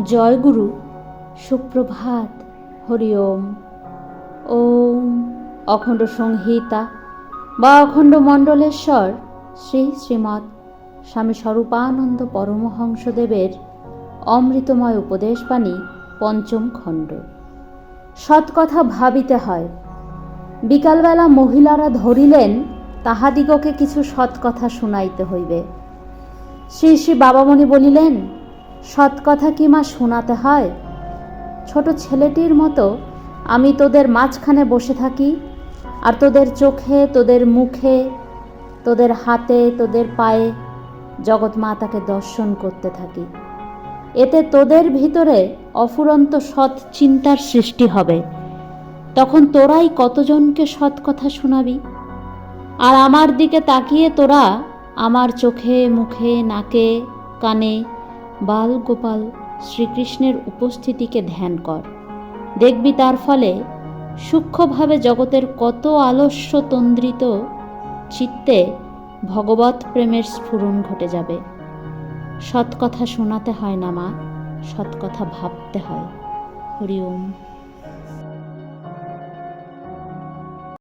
জয়গুরু, সুপ্রভাত, হরি ওম। ওম অখণ্ড সংহিতা বা অখণ্ড মণ্ডলেশ্বর শ্রী শ্রীমৎ স্বামী স্বরূপানন্দ পরমহংসদেবের অমৃতময় উপদেশবাণী পঞ্চম খণ্ড। সৎকথা ভাবিতে হয়, বিকালবেলা মহিলারা ধরিলেন, তাহাদিগকে কিছু সৎকথা শুনাইতে হইবে। শ্রী শ্রী বাবামণি বলিলেন সৎকথা কি মা শোনাতে হয়? ছোট ছেলেটির মতো আমি তোদের মাঝখানে বসে থাকি, আর তোদের চোখে, তোদের মুখে, তোদের হাতে, তোদের পায়ে জগৎ মাতাকে দর্শন করতে থাকি। এতে তোদের ভিতরে অফুরন্ত সৎ চিন্তার সৃষ্টি হবে। তখন তোরাই কতজনকে সৎ কথা শোনাবি? আর আমার দিকে তাকিয়ে তোরা আমার চোখে, মুখে, নাকে, কানে বাল গোপাল শ্রীকৃষ্ণের উপস্থিতিকে ধ্যান কর। দেখবি তার ফলে সূক্ষ্মভাবে জগতের কত আলস্য তন্দ্রিত চিত্তে ভগবত প্রেমের স্ফুরণ ঘটে যাবে। সৎ কথা শোনাতে হয় না মা সৎ কথা ভাবতে হয়। হরি ওম।